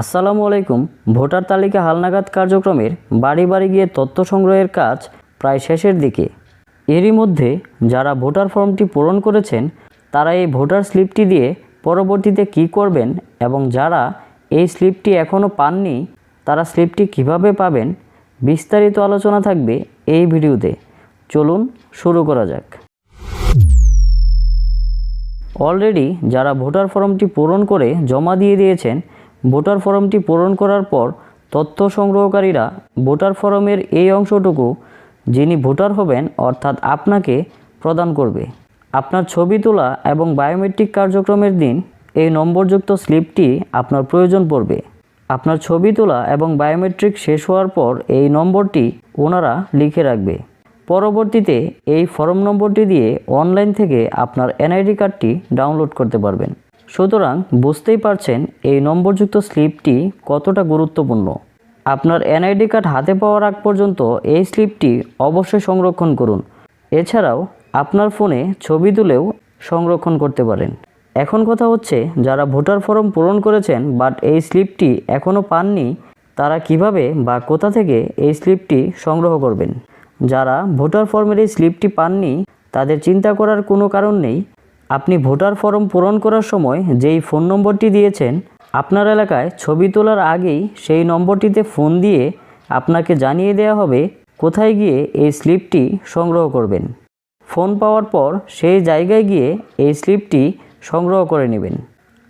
আসসালামু আলাইকুম। ভোটার তালিকা হালনাগাদ কার্যক্রমের বাড়ি বাড়ি গিয়ে তথ্য সংগ্রহের কাজ প্রায় শেষের দিকে। এরই মধ্যে যারা ভোটার ফর্মটি পূরণ করেছেন, তারা এই ভোটার স্লিপটি দিয়ে পরবর্তীতে কী করবেন এবং যারা এই স্লিপটি এখনও পাননি, তারা স্লিপটি কীভাবে পাবেন, বিস্তারিত আলোচনা থাকবে এই ভিডিওতে। চলুন শুরু করা যাক। অলরেডি যারা ভোটার ফর্মটি পূরণ করে জমা দিয়ে দিয়েছেন ভোটার ফর্মটি পূরণ করার পর তথ্য সংগ্রহকারীরা ভোটার ফর্মের এই অংশটুকু, যিনি ভোটার হবেন, অর্থাৎ আপনাকে প্রদান করবে। আপনার ছবি তোলা এবং বায়োমেট্রিক কার্যক্রমের দিন এই নম্বরযুক্ত স্লিপটি আপনার প্রয়োজন পড়বে। আপনার ছবি তোলা এবং বায়োমেট্রিক শেষ হওয়ার পর এই নম্বরটি ওনারা লিখে রাখবে। পরবর্তীতে এই ফর্ম নম্বরটি দিয়ে অনলাইন থেকে আপনার এনআইডি কার্ডটি ডাউনলোড করতে পারবেন। সুতরাং বুঝতেই পারছেন এই নম্বরযুক্ত স্লিপটি কতটা গুরুত্বপূর্ণ। আপনার এনআইডি কার্ড হাতে পাওয়ার আগ পর্যন্ত এই স্লিপটি অবশ্যই সংরক্ষণ করুন। এছাড়াও আপনার ফোনে ছবি তুলেও সংরক্ষণ করতে পারেন। এখন কথা হচ্ছে, যারা ভোটার ফর্ম পূরণ করেছেন বাট এই স্লিপটি এখনও পাননি, তারা কীভাবে বা কোথা থেকে এই স্লিপটি সংগ্রহ করবেন? যারা ভোটার ফর্মের এই স্লিপটি পাননি, তাদের চিন্তা করার কোনো কারণ নেই। আপনি ভোটার ফর্ম পূরণ করার সময় যেই ফোন নম্বরটি দিয়েছেন, আপনার এলাকায় ছবি তোলার আগেই সেই নম্বরটিতে ফোন দিয়ে আপনাকে জানিয়ে দেওয়া হবে কোথায় গিয়ে এই স্লিপটি সংগ্রহ করবেন। ফোন পাওয়ার পর সেই জায়গায় গিয়ে এই স্লিপটি সংগ্রহ করে নেবেন।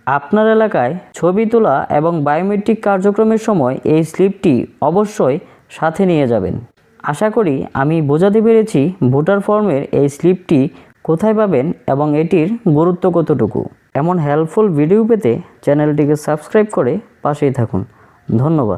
আপনার এলাকায় ছবি তোলা এবং বায়োমেট্রিক কার্যক্রমের সময় এই স্লিপটি অবশ্যই সাথে নিয়ে যাবেন। আশা করি আমি বোঝাতে পেরেছি ভোটার ফর্মের এই স্লিপটি কোথায় পাবেন এবং এটির গুরুত্ব কতটুকু? এমন হেল্পফুল ভিডিও পেতে চ্যানেলটিকে সাবস্ক্রাইব করে পাশেই থাকুন। ধন্যবাদ।